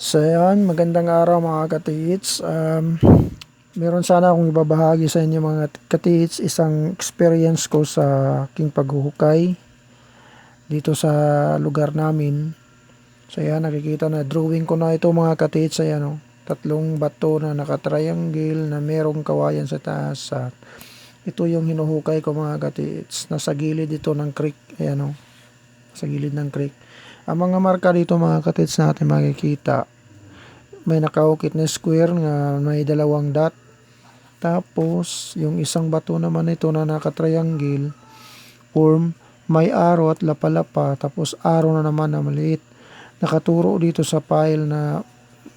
So yan, magandang araw mga katits. Um, meron sana akong ibabahagi sa inyo mga katits isang experience ko sa aking paghuhukay dito sa lugar namin. So yan, nakikita na drawing ko na ito mga katits. Ayan oh, tatlong bato na nakatriangle na merong kawayan sa taas. At ito yung hinuhukay ko mga katits. Nasa gilid ito ng creek. Ayan oh, sa gilid ng creek. Ang mga marka dito mga katits natin makikita, may nakaukit na square nga may dalawang dot. Tapos, yung isang bato naman ito na nakatriangle, form, may arrow at lapalapa. Tapos, arrow na naman na maliit. Nakaturo dito sa pile na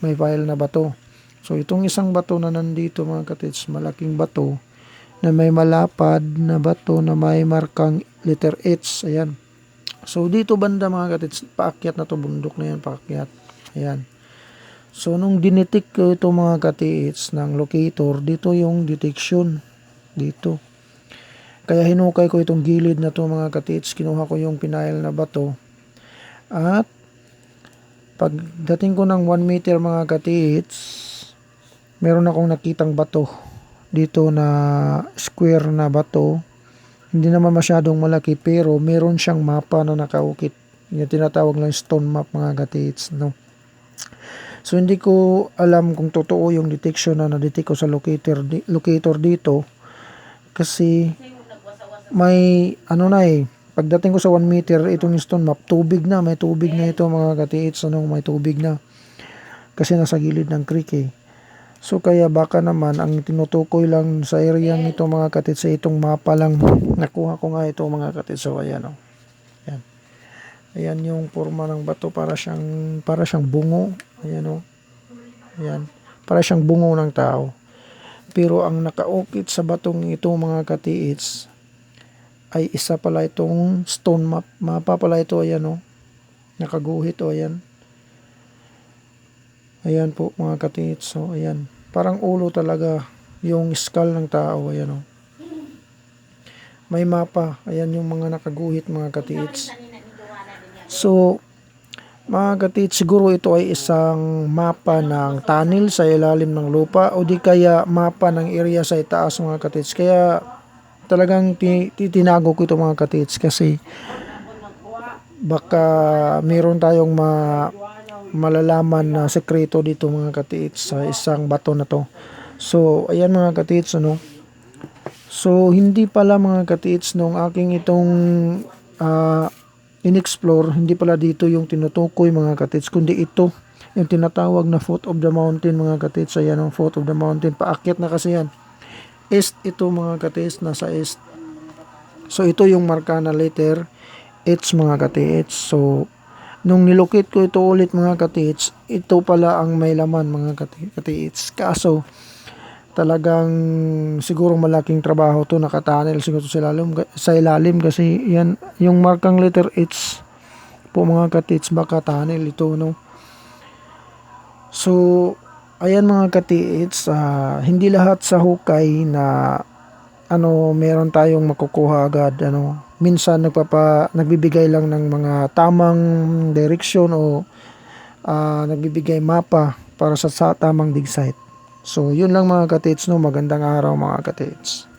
may pile na bato. So, itong isang bato na nandito mga katits, malaking bato, na may malapad na bato na may markang letter H. Ayan. So dito banda mga katits, paakyat na to bundok na yan, paakyat. Ayan. So nung dinitik ko ito mga katits ng locator, dito yung detection. Dito. Kaya hinukay ko itong gilid na to mga katits, kinuha ko yung pinail na bato. At pagdating ko ng 1 meter mga katits, meron akong nakitang bato dito na square na bato hindi naman masyadong malaki pero meron siyang mapa na nakaukit. Yung tinatawag lang stone map mga gatiits. No? So hindi ko alam kung totoo yung detection na na-detect ko sa locator, di, locator dito. Kasi may ano na eh. Pagdating ko sa 1 meter, itong stone map, tubig na. May tubig na ito mga gatiits. Ano, may tubig na. Kasi nasa gilid ng creek eh. So kaya baka naman ang tinutukoy lang sa area nito mga katits sa itong mapa lang nakuha ko nga ito mga katits. So ayan oh. Ayan. Ayan yung forma ng bato para siyang para siyang bungo. Ayan oh. Ayan. Para siyang bungo ng tao. Pero ang nakaukit sa batong ito mga katiits ay isa pala itong stone map. Mapa pala ito ayan oh. Nakaguhit oh ayan. Ayan po mga katiits. So ayan parang ulo talaga yung skull ng tao ayan o may mapa ayan yung mga nakaguhit mga katiits. So mga katiits siguro ito ay isang mapa ng tunnel sa ilalim ng lupa o di kaya mapa ng area sa itaas mga katiits. Kaya talagang titinago ko ito mga katiits kasi baka meron tayong ma malalaman na sekreto dito mga katiits sa isang bato na to. So, ayan mga katiits ano. So, hindi pala mga katiits nung aking itong uh, in-explore, hindi pala dito yung tinutukoy mga katiits, kundi ito yung tinatawag na foot of the mountain mga katiits. Ayan ang foot of the mountain. Paakyat na kasi yan. East ito mga katiits, nasa east. So, ito yung marka na letter H mga katiits. So, Nung nilocate ko ito ulit mga katits, ito pala ang may laman mga katits. Kaso, talagang siguro malaking trabaho to nakatunnel siguro sa ilalim, sa ilalim kasi yan yung markang letter H po mga katits baka tunnel ito no so ayan mga katits uh, hindi lahat sa hukay na ano meron tayong makukuha agad ano minsan nagpapa nagbibigay lang ng mga tamang direksyon o uh, nagbibigay mapa para sa, sa tamang dig site. So, yun lang mga katits no. Magandang araw mga katits.